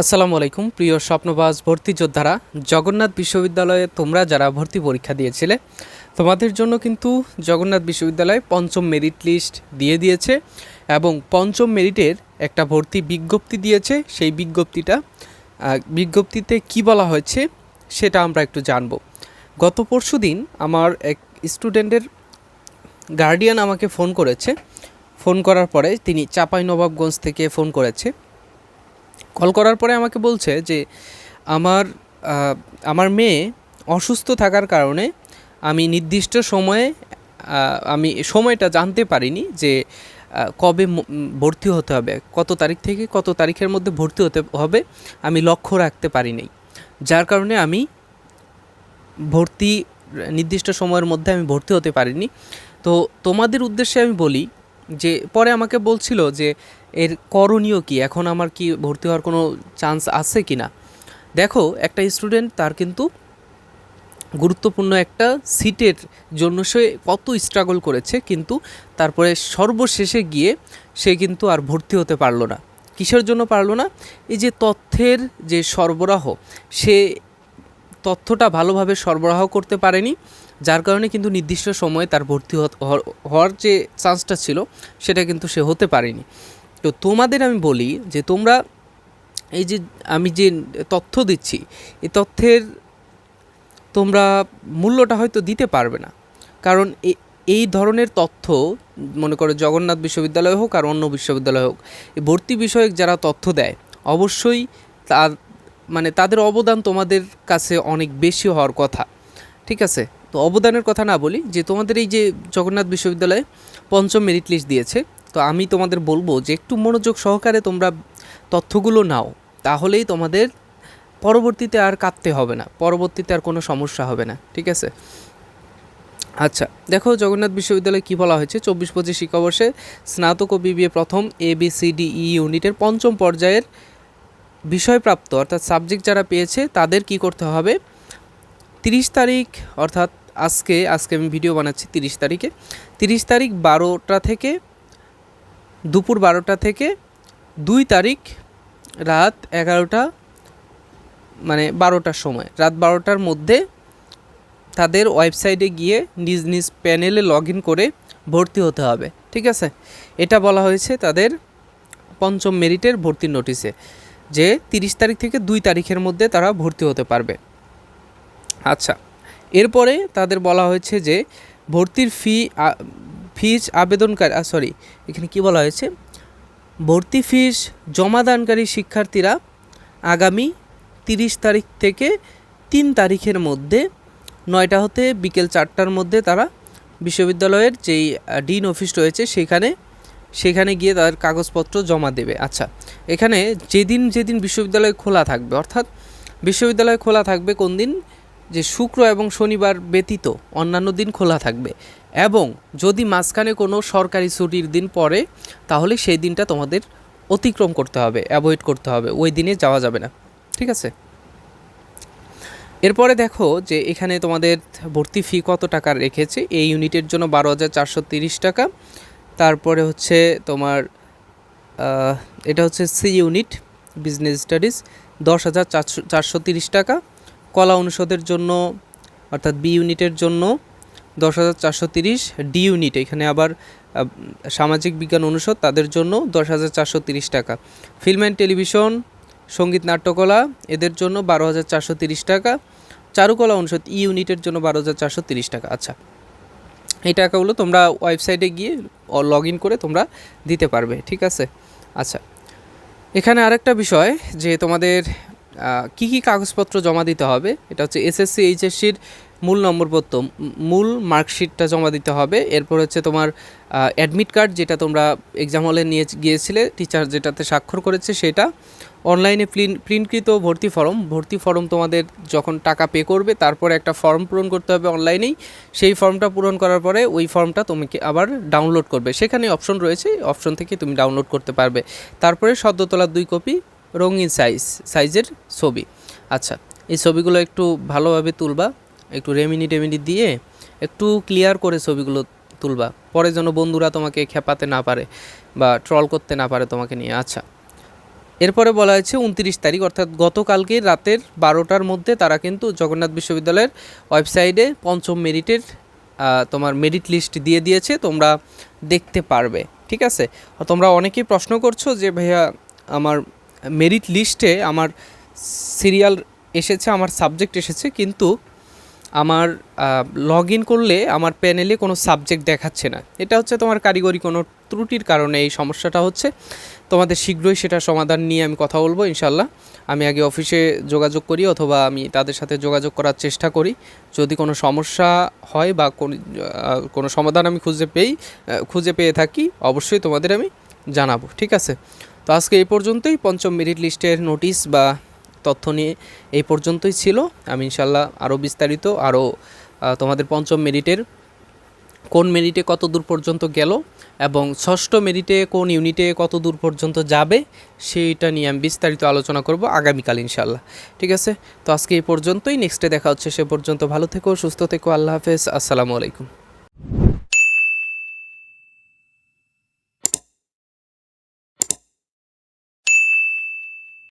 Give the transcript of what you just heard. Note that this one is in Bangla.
আসসালামু আলাইকুম, প্রিয় স্বপ্নবাজ ভর্তি যোদ্ধারা। জগন্নাথ বিশ্ববিদ্যালয়ে তোমরা যারা ভর্তি পরীক্ষা দিয়েছিলে, তোমাদের জন্য কিন্তু জগন্নাথ বিশ্ববিদ্যালয় পঞ্চম মেরিট লিস্ট দিয়ে দিয়েছে এবং পঞ্চম মেরিটের একটা ভর্তি বিজ্ঞপ্তি দিয়েছে। সেই বিজ্ঞপ্তিটা বিজ্ঞপ্তিতে কি বলা হয়েছে সেটা আমরা একটু জানব। গত পরশু দিন আমার এক স্টুডেন্টের গার্ডিয়ান আমাকে ফোন করেছে। ফোন করার পরে তিনি চাপাই নবাবগঞ্জ থেকে ফোন করেছে। কল করার পরে আমাকে বলছে যে, আমার আমার মেয়ে অসুস্থ থাকার কারণে আমি নির্দিষ্ট সময়ে আমি সময়টা জানতে পারিনি যে কবে ভর্তি হতে হবে, কত তারিখ থেকে কত তারিখের মধ্যে ভর্তি হতে হবে, আমি লক্ষ্য রাখতে পারিনি। যার কারণে আমি ভর্তি, নির্দিষ্ট সময়ের মধ্যে আমি ভর্তি হতে পারিনি। তো তোমাদের উদ্দেশ্যে আমি বলি যে, পরে আমাকে বলছিল যে, এর করণীয় কি? এখন আমার কি ভর্তি হওয়ার কোনো চান্স আছে কি না? দেখো, একটা স্টুডেন্ট তার কিন্তু গুরুত্বপূর্ণ একটা সিটের জন্য সে কত স্ট্রাগল করেছে, কিন্তু তারপরে সর্বশেষে গিয়ে সে কিন্তু আর ভর্তি হতে পারল না। কিসের জন্য পারল না? এই যে তথ্যের যে সরবরাহ, সে তথ্যটা ভালোভাবে সরবরাহ করতে পারেনি। যার কারণে কিন্তু নির্দিষ্ট সময়ে তার ভর্তি হওয়ার- যে চান্সটা ছিল, সেটা কিন্তু সে হতে পারেনি। তো তোমাদের আমি বলি যে তোমরা এই যে আমি যে তথ্য দিচ্ছি এই তথ্যের তোমরা মূল্যটা হয়তো দিতে পারবে না। কারণ এই ধরনের তথ্য, মনে করো জগন্নাথ বিশ্ববিদ্যালয় হোক আর অন্য বিশ্ববিদ্যালয় হোক এই ভর্তি বিষয়ক যারা তথ্য দেয়, অবশ্যই তার মানে তাদের অবদান তোমাদের কাছে অনেক বেশি হওয়ার কথা। ঠিক আছে? তো অবদানের কথা না বলি, যে তোমাদের এই যে জগন্নাথ বিশ্ববিদ্যালয়ে পঞ্চম মেরিট লিস্ট দিয়েছে, তো আমি তোমাদের বলব যে একটু মনোযোগ সহকারে তোমরা তথ্যগুলো নাও, তাহলেই তোমাদের পরবর্তীতে আর কাঁদতে হবে না, পরবর্তীতে আর কোনো সমস্যা হবে না, ঠিক আছে? আচ্ছা দেখো জগন্নাথ বিশ্ববিদ্যালয়ে কী বলা হয়েছে? চব্বিশ পঁচিশ শিক্ষাবর্ষে স্নাতক ও বিবিএ প্রথম A B C D E ইউনিটের পঞ্চম পর্যায়ের বিষয়প্রাপ্ত, অর্থাৎ সাবজেক্ট যারা পেয়েছে, তাদের কি করতে হবে? তিরিশ তারিখ, অর্থাৎ আজকে আজকে আমি ভিডিও বানাচ্ছি তিরিশ তারিখে। তিরিশ তারিখ বারোটা থেকে, দুপুর বারোটা থেকে দুই তারিখ রাত এগারোটা মানে বারোটার সময়। রাত বারোটার মধ্যে তাদের ওয়েবসাইটে গিয়ে নিজ নিজ প্যানেলে লগ ইন করে ভর্তি হতে হবে, ঠিক আছে? এটা বলা হয়েছে তাদের পঞ্চম মেরিটের ভর্তির নোটিশে, যে তিরিশ তারিখ থেকে দুই তারিখের মধ্যে তারা ভর্তি হতে পারবে। আচ্ছা এরপরে তাদের বলা হয়েছে যে ভর্তির ফি ফিজ আবেদনকারী সরি এখানে কি বলা হয়েছে? ভর্তি ফিস জমাদানকারী শিক্ষার্থীরা আগামী তিরিশ তারিখ থেকে তিন তারিখের মধ্যে, নয়টা হতে বিকেল চারটার মধ্যে তারা বিশ্ববিদ্যালয়ের যেই ডিন অফিস রয়েছে সেখানে সেখানে গিয়ে তাদের কাগজপত্র জমা দেবে। আচ্ছা এখানে যেদিন যেদিন বিশ্ববিদ্যালয় খোলা থাকবে, অর্থাৎ বিশ্ববিদ্যালয় খোলা থাকবে কোন দিন? যে শুক্র এবং শনিবার ব্যতীত অন্যান্য দিন খোলা থাকবে। এবং যদি মাঝখানে কোনো সরকারি ছুটির দিন পড়ে, তাহলে সেই দিনটা তোমাদের অতিক্রম করতে হবে, অ্যাভয়েড করতে হবে। ওই দিনে যাওয়া যাবে না। ঠিক আছে? এরপরে দেখো যে এখানে তোমাদের ভর্তি ফি কত টাকা রেখেছে? এই ইউনিটের জন্য বারো হাজার চারশো তিরিশ টাকা। তারপরে হচ্ছে তোমার এটা হচ্ছে সি ইউনিট বিজনেস স্টাডিজ দশ হাজার চারশো চারশো তিরিশ টাকা। কলা অনুষদের জন্য, অর্থাৎ বি ইউনিটের জন্য দশ হাজার চারশো তিরিশ ডি ইউনিট এখানে আবার সামাজিক বিজ্ঞান অনুষদ তাদের জন্য দশ হাজার চারশো তিরিশ টাকা। ফিল্ম অ্যান্ড টেলিভিশন সংগীত, নাট্যকলা, এদের জন্য বারো হাজার চারশো তিরিশ টাকা। চারুকলা অনুষদ ই ইউনিটের জন্য বারো হাজার চারশো তিরিশ টাকা। আচ্ছা এই টাকাগুলো তোমরা ওয়েবসাইটে গিয়ে লগ ইন করে তোমরা দিতে পারবে, ঠিক আছে? আচ্ছা এখানে আরেকটা বিষয় যে তোমাদের কি কি কাগজপত্র জমা দিতে হবে? এটা হচ্ছে এসএসসি এইচএসসির মূল নম্বরপত্র মূল মার্কশিটটা জমা দিতে হবে। এরপর হচ্ছে তোমার অ্যাডমিট কার্ড যেটা তোমরা এক্সাম হলে নিয়ে গিয়েছিলে টিচার যেটাতে স্বাক্ষর করেছে সেটা। অনলাইনে প্রিন্ট প্রিন্টকৃত ভর্তি ফর্ম ভর্তি ফর্ম তোমাদের যখন টাকা পে করবে, তারপরে একটা ফর্ম পূরণ করতে হবে অনলাইনেই সেই ফর্মটা পূরণ করার পরে ওই ফর্মটা তোমাকে আবার ডাউনলোড করবে। সেখানে অপশন রয়েছে অপশন থেকে তুমি ডাউনলোড করতে পারবে। তারপরে সদ্য তোলার দুই কপি রঙিন সাইজ সাইজের ছবি। আচ্ছা এই ছবিগুলো একটু ভালোভাবে তুলবা, একটু রেমিনি টেমিনি দিয়ে একটু ক্লিয়ার করে ছবিগুলো তুলবা। পরে যেন বন্ধুরা তোমাকে খেপাতে না পারে বা ট্রল করতে না পারে তোমাকে নিয়ে। আচ্ছা এরপরে বলা হয়েছে উনত্রিশ তারিখ, অর্থাৎ গতকালকে রাতের বারোটার মধ্যে তারা কিন্তু জগন্নাথ বিশ্ববিদ্যালয়ের ওয়েবসাইটে পঞ্চম মেরিটের তোমার মেরিট লিস্ট দিয়ে দিয়েছে, তোমরা দেখতে পারবে। ঠিক আছে? তোমরা অনেকেই প্রশ্ন করছ যে, ভাইয়া, আমার মেরিট লিস্টে আমার সিরিয়াল এসেছে, আমার সাবজেক্ট এসেছে, কিন্তু আমার লগ ইন করলে আমার প্যানেলে কোনো সাবজেক্ট দেখাচ্ছে না। এটা হচ্ছে তোমার কারিগরি কোনো ত্রুটির কারণে এই সমস্যাটা হচ্ছে। তোমাদের শীঘ্রই সেটা সমাধান নিয়ে আমি কথা বলব ইনশাল্লাহ আমি আগে অফিসে যোগাযোগ করি অথবা আমি তাদের সাথে যোগাযোগ করার চেষ্টা করি। যদি কোনো সমস্যা হয় বা কোন- সমাধান আমি খুঁজে পেই খুঁজে পেয়ে থাকি, অবশ্যই তোমাদের আমি জানাব, ঠিক আছে? তো আজকে এই পর্যন্তই। পঞ্চম মেরিট লিস্টের নোটিশ বা তথ্য নিয়ে এই পর্যন্তই ছিল। আমি ইনশাল্লাহ আরও বিস্তারিত, আরও তোমাদের পঞ্চম মেরিটের কোন মেরিটে কত দূর পর্যন্ত গেল এবং ষষ্ঠ মেরিটে কোন ইউনিটে কত দূর পর্যন্ত যাবে সেইটা নিয়ে আমি বিস্তারিত আলোচনা করব আগামীকাল ইনশাল্লাহ ঠিক আছে? তো আজকে এই পর্যন্তই। নেক্সটে দেখা হচ্ছে সে পর্যন্ত। ভালো থেকো, সুস্থ থেকো। আল্লাহ হাফেজ। আসসালামু আলাইকুম।